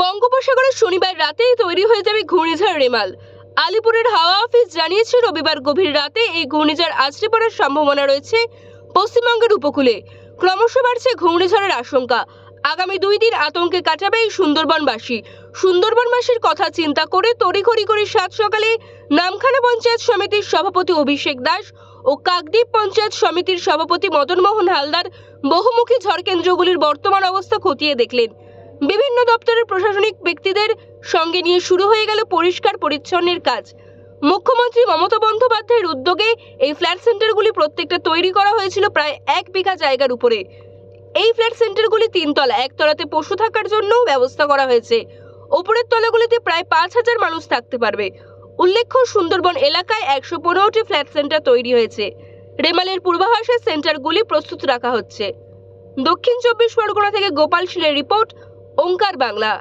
বঙ্গোপসাগরে শনিবার রাতেই তৈরি হয়ে যাবে ঘূর্ণিঝড় রেমাল। আলিপুরের হাওয়া অফিস জানিয়েছে, রবিবার গভীর রাতে এই ঘূর্ণিঝড় আছড়ে পড়ার সম্ভাবনা রয়েছে পশ্চিমবঙ্গের উপকূলে। ক্রমশ বাড়ছে ঘূর্ণিঝড়ের আশঙ্কা। আগামী দুই দিন আতঙ্কে কাটাবে এই সুন্দরবনবাসী। সুন্দরবনবাসীর কথা চিন্তা করে তড়িঘড়ি করে সাত সকালে নামখানা পঞ্চায়েত সমিতির সভাপতি অভিষেক দাস ও কাকদ্বীপ পঞ্চায়েত সমিতির সভাপতি মদনমোহন হালদার বহুমুখী ঝড় কেন্দ্রগুলির বর্তমান অবস্থা খতিয়ে দেখলেন। বিভিন্ন দপ্তরের প্রশাসনিক ব্যক্তিদের সঙ্গে নিয়ে শুরু হয়ে গেল পরিষ্কার পরিচ্ছন্নের কাজ। মুখ্যমন্ত্রী মমতা বন্দ্যোপাধ্যায়ের উদ্যোগে এই ফ্ল্যাট সেন্টারগুলি প্রত্যেকটা তৈরি করা হয়েছিল প্রায় এক বিঘা জায়গার উপরে। এই ফ্ল্যাট সেন্টারগুলি তিনতলা, একতলাতে পশু থাকার জন্যও ব্যবস্থা করা হয়েছে। ওপরের তলাগুলিতে প্রায় পাঁচ হাজার মানুষ থাকতে পারবে। উল্লেখ্য, সুন্দরবন এলাকায় একশো পনেরোটি ফ্ল্যাট সেন্টার তৈরি হয়েছে। রেমালের পূর্বাভাসের সেন্টারগুলি প্রস্তুত রাখা হচ্ছে। দক্ষিণ চব্বিশ পরগনা থেকে গোপাল শীলের রিপোর্ট ওঙ্কার বাংলা।